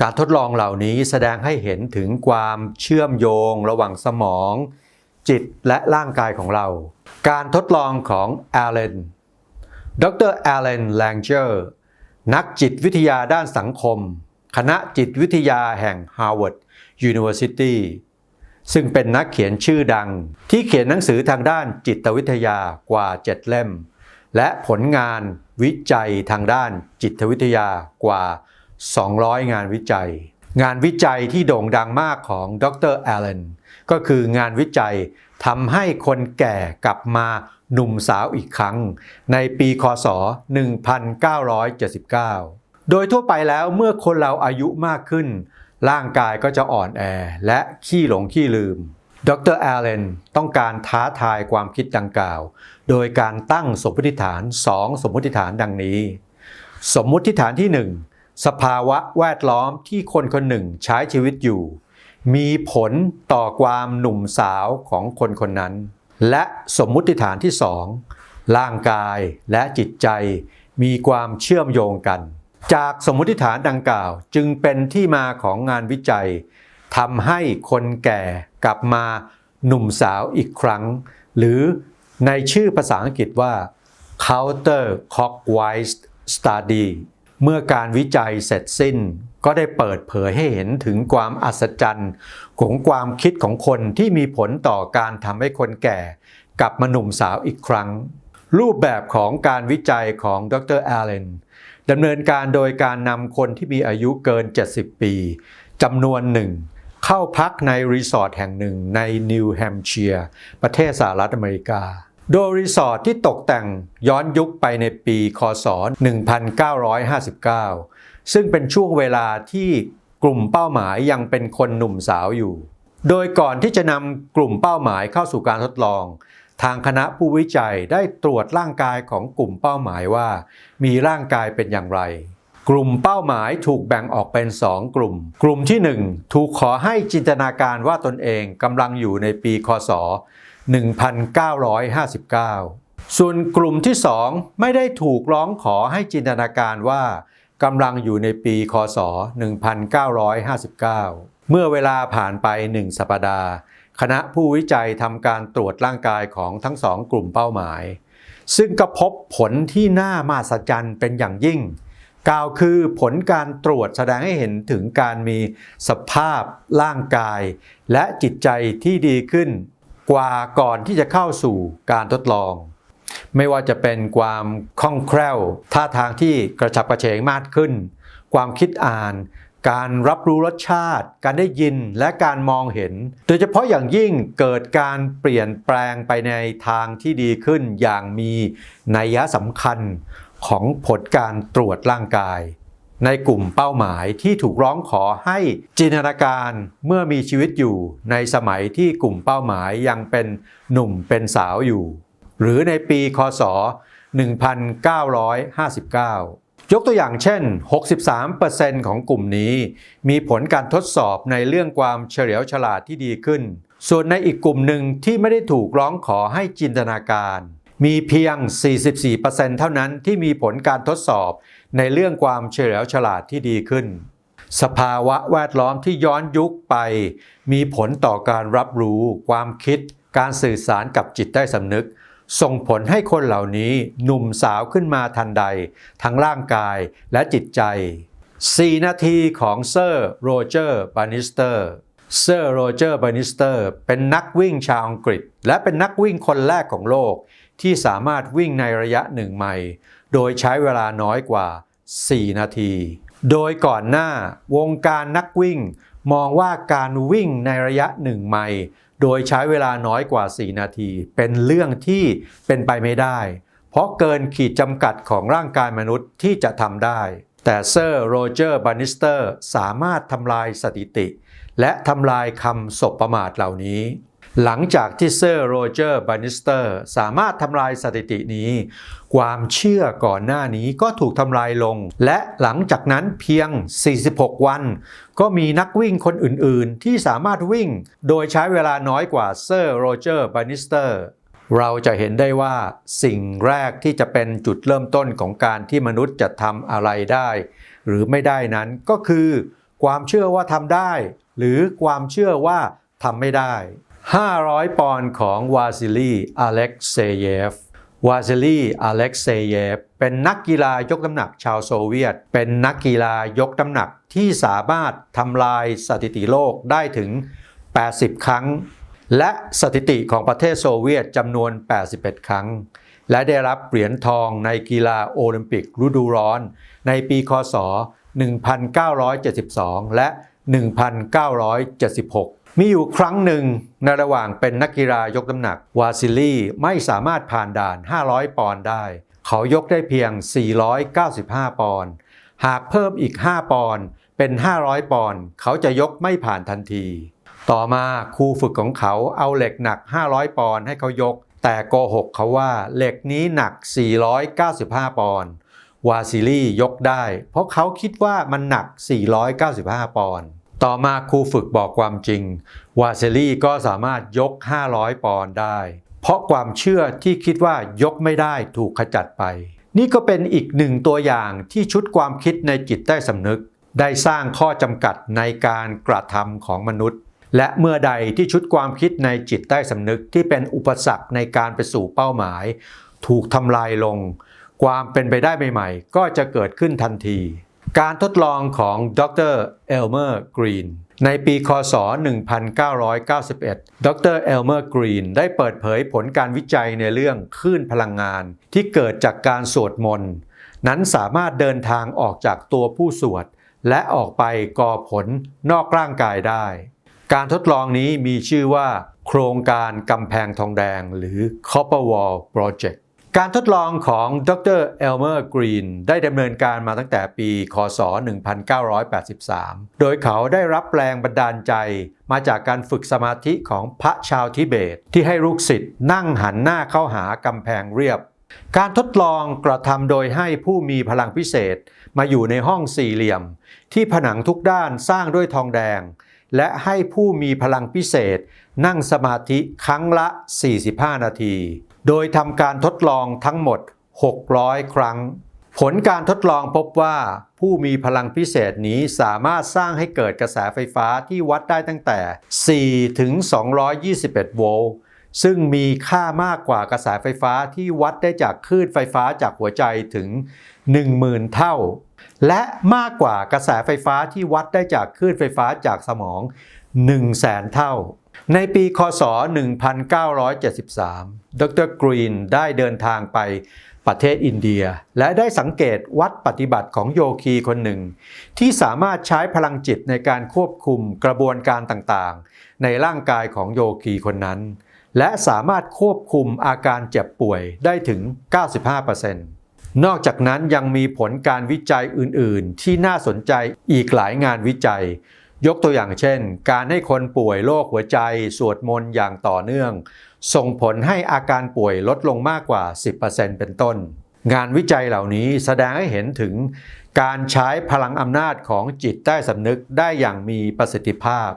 การทดลองเหล่านี้แสดงให้เห็นถึงความเชื่อมโยงระหว่างสมอง จิตและร่างกายของเรา การทดลองของแอลเลน ดรแอลเลนแลงเจอร์นักจิตวิทยาด้านสังคม คณะจิตวิทยาแห่ง Harvard University ซึ่งเป็นนักเขียนชื่อดัง ที่เขียนหนังสือทางด้านจิตวิทยากว่า 7 เล่ม และผลงานวิจัยทางด้านจิตวิทยากว่า 200 งานวิจัย งานวิจัยที่โด่งดังมากของดรแอลเลนก็คืองานวิจัยทำให้คนแก่กลับมาหนุ่มสาวอีกครั้ง ในปีคศ 1979 โดยทั่วไปแล้วเมื่อคนเราอายุมากขึ้น ร่างกายก็จะอ่อนแอและขี้หลงขี้ลืม ดรแอลเลนต้องการท้าทายความคิดดังกล่าว โดยการตั้งสมมติฐาน 2 สมมติฐานดังนี้ สมมติฐานที่ 1 สภาวะแวดล้อมที่คนคนหนึ่งใช้ชีวิตอยู่ มีผลต่อความหนุ่มสาวของคนคนนั้น และสมมุติฐานที่2ร่างกายและจิตใจมีความเชื่อมโยงกัน จากสมมติฐานดังกล่าวจึงเป็นที่มาของงานวิจัยทำให้คนแก่กลับมาหนุ่มสาวอีกครั้ง หรือในชื่อภาษาอังกฤษว่า counter clockwise study เมื่อการวิจัยเสร็จสิ้น ก็ได้เปิดเผยให้เห็นถึงความอัศจรรย์ของความคิดของคนที่มีผลต่อการทำให้คนแก่กลับมาหนุ่มสาวอีกครั้ง รูปแบบของการวิจัยของดรแอลเลนดำเนินการโดยการนำคนที่มีอายุเกิน 70 ปีจำนวนหนึ่งเข้าพักในรีสอร์ทแห่งหนึ่งในนิวแฮมป์เชียร์ประเทศสหรัฐอเมริกา โดยรีสอร์ทที่ตกแต่งย้อนยุคไปในปีคศ 1959 ซึ่งเป็นช่วงเวลาที่กลุ่มเป้าหมายยังเป็นคนหนุ่มสาวอยู่ โดยก่อนที่จะนำกลุ่มเป้าหมายเข้าสู่การทดลอง ทางคณะผู้วิจัยได้ตรวจร่างกายของกลุ่มเป้าหมายว่า มีร่างกายเป็นอย่างไร กลุ่มเป้าหมายถูกแบ่งออกเป็น 2 กลุ่ม กลุ่มที่ 1 ถูกขอให้จินตนาการว่าตนเองกำลังอยู่ในปีคศ 1959 ส่วนกลุ่มที่ 2 ไม่ได้ถูกร้องขอให้จินตนาการว่ากำลังอยู่ในปีคศ 1959 เมื่อเวลาผ่านไป 1 สัปดาห์ คณะผู้วิจัยทำการตรวจร่างกายของทั้งสองกลุ่มเป้าหมาย ซึ่งก็พบผลที่น่ามหัศจรรย์เป็นอย่างยิ่ง กล่าวคือผลการตรวจแสดงให้เห็นถึงการมีสภาพร่างกาย และจิตใจที่ดีขึ้น กว่าก่อนที่จะเข้าสู่การทดลอง ไม่ว่าจะเป็นความคล่องแคล่วท่าทางที่กระฉับกระเฉงมากขึ้น ความคิดอ่าน การรับรู้รสชาติ การได้ยินและการมองเห็น โดยเฉพาะอย่างยิ่งเกิดการเปลี่ยนแปลงไปในทางที่ดีขึ้นอย่างมีนัยสำคัญของผลการตรวจร่างกาย ในกลุ่มเป้าหมายที่ถูกร้องขอให้จินตนาการเมื่อมีชีวิตอยู่ในสมัยที่กลุ่มเป้าหมายยังเป็นหนุ่มเป็นสาวอยู่ หรือในปีคศ 1959 ยกตัวอย่างเช่น 63%ของกลุ่มนี้มีผลการทดสอบในเรื่องความเฉลียวฉลาดที่ดีขึ้น ส่วนในอีกกลุ่มหนึ่งที่ไม่ได้ถูกร้องขอให้จินตนาการ มีเพียง 44%เท่านั้นที่มีผลการทดสอบในเรื่องความเฉลียวฉลาดที่ดีขึ้น สภาวะแวดล้อมที่ย้อนยุคไป มีผลต่อการรับรู้ ความคิด การสื่อสารกับจิตใต้สำนึก ส่งผลให้คนเหล่านี้หนุ่มสาวขึ้นมาทันใด ทั้งร่างกายและจิตใจ 4 นาทีของเซอร์โรเจอร์บานิสเตอร์เซอร์โรเจอร์บานิสเตอร์เป็นนักวิ่งชาวอังกฤษ และเป็นนักวิ่งคนแรกของโลก ที่สามารถวิ่งในระยะหนึ่งไมล์โดยใช้เวลาน้อยกว่า 4 นาที โดยก่อนหน้าวงการนักวิ่ง มองว่าการวิ่งในระยะหนึ่งไมล์โดยใช้เวลาน้อยกว่า 4 นาที เป็นเรื่องที่เป็นไปไม่ได้ เพราะเกินขีดจำกัดของร่างกายมนุษย์ที่จะทำได้ แต่เซอร์โรเจอร์บานิสเตอร์สามารถทำลายสถิติ และทำลายคำสบประมาทเหล่านี้ หลังจากที่เซอร์โรเจอร์บานิสเตอร์สามารถทำลายสถิตินี้ ความเชื่อก่อนหน้านี้ก็ถูกทำลายลง และหลังจากนั้นเพียง 46 วัน ก็มีนักวิ่งคนอื่นๆ ที่สามารถวิ่งโดยใช้เวลาน้อยกว่าเซอร์โรเจอร์บานิสเตอร์เราจะเห็นได้ว่าสิ่งแรกที่จะเป็นจุดเริ่มต้นของการที่มนุษย์จะทำอะไรได้ หรือไม่ได้นั้นก็คือคความเชื่อว่าทำได้ หรือความเชื่อว่าทำไม่ได้ 500 ปอนด์ของวาซิลีอเล็กเซเยฟ วาซิลีอเล็กเซเยฟ เป็นนักกีฬายกน้ำหนักชาวโซเวียต เป็นนักกีฬายกน้ำหนักที่สามารถทำลายสถิติโลกได้ถึง 80 ครั้ง และสถิติของประเทศโซเวียตจำนวน 81 ครั้ง และได้รับเหรียญทองในกีฬาโอลิมปิกฤดูร้อน ในปีคศ 1972 และ 1976 มีอยู่ครั้งหนึ่งในระหว่างเป็นนักกีฬายกน้ำหนัก วาซิลีไม่สามารถผ่านด่าน 500 ปอนด์ได้ เขายกได้เพียง 495 ปอนด์หากเพิ่มอีก 5 ปอนด์เป็น 500 ปอนด์เขาจะยกไม่ผ่านทันที ต่อมาครูฝึกของเขาเอาเหล็กหนัก 500 ปอนด์ให้เขายก แต่โกหกเขาว่าเหล็กนี้หนัก 495 ปอนด์วาซิลียกได้ เพราะเขาคิดว่ามันหนัก 495 ปอนด์ ต่อมาครูฝึกบอกความจริง วาเซลีก็สามารถยก 500 ปอนด์ได้ เพราะความเชื่อที่คิดว่ายกไม่ได้ถูกขจัดไป นี่ก็เป็นอีกหนึ่งตัวอย่างที่ชุดความคิดในจิตใต้สำนึก ได้สร้างข้อจำกัดในการกระทำของมนุษย์ และเมื่อใดที่ชุดความคิดในจิตใต้สำนึกที่เป็นอุปสรรคในการไปสู่เป้าหมาย ถูกทำลายลง ความเป็นไปได้ใหม่ ๆ ก็จะเกิดขึ้นทันที การทดลองของดรเอลเมอร์กรีนในปีคศ 1991 ดรเอลเมอร์กรีนได้เปิดเผยผลการวิจัยในเรื่องคลื่นพลังงาน ที่เกิดจากการสวดมนต์นั้นสามารถเดินทางออกจากตัวผู้สวด และออกไปก่อผลนอกร่างกายได้ การทดลองนี้มีชื่อว่า โครงการกำแพงทองแดงหรือ Copper Wall Project การทดลองของดรเอลเมอร์กรีนได้ดำเนินการมาตั้งแต่ปี คศ 1983 โดยเขาได้รับแรงบันดาลใจมาจากการฝึกสมาธิของพระชาวทิเบต ที่ให้ลูกศิษย์นั่งหันหน้าเข้าหากำแพงเรียบ การทดลองกระทำโดยให้ผู้มีพลังพิเศษมาอยู่ในห้องสี่เหลี่ยม ที่ผนังทุกด้านสร้างด้วยทองแดง และให้ผู้มีพลังพิเศษนั่งสมาธิครั้งละ 45 นาที โดยทำการทดลองทั้งหมด 600 ครั้ง ผลการทดลองพบว่า ผู้มีพลังพิเศษนี้สามารถสร้างให้เกิดกระแสไฟฟ้าที่วัดได้ตั้งแต่ 4 ถึง 221 โวลต์ ซึ่งมีค่ามากกว่ากระแสไฟฟ้าที่วัดได้จากคลื่นไฟฟ้าจากหัวใจถึง 10,000 เท่า และมากกว่ากระแสไฟฟ้าที่วัดได้จากคลื่นไฟฟ้าจากสมอง 1 0 0 0 0แเท่า ในปีคศ 1973 ดรกรีนได้เดินทางไปประเทศอินเดีย และได้สังเกตวัดปฏิบัติของโยคีคนหนึ่ง ที่สามารถใช้พลังจิตในการควบคุมกระบวนการต่างๆ ในร่างกายของโยคีคนนั้น และสามารถควบคุมอาการเจ็บป่วยได้ถึง 95%นอกจากนั้นยังมีผลการวิจัยอื่น ๆ ที่น่าสนใจอีกหลายงานวิจัย ยกตัวอย่างเช่น การให้คนป่วยโรคหัวใจ สวดมนต์อย่างต่อเนื่อง ส่งผลให้อาการป่วยลดลงมากกว่า 10%เป็นต้น งานวิจัยเหล่านี้แสดงให้เห็นถึง การใช้พลังอำนาจของจิตใต้สำนึกได้อย่างมีประสิทธิภาพ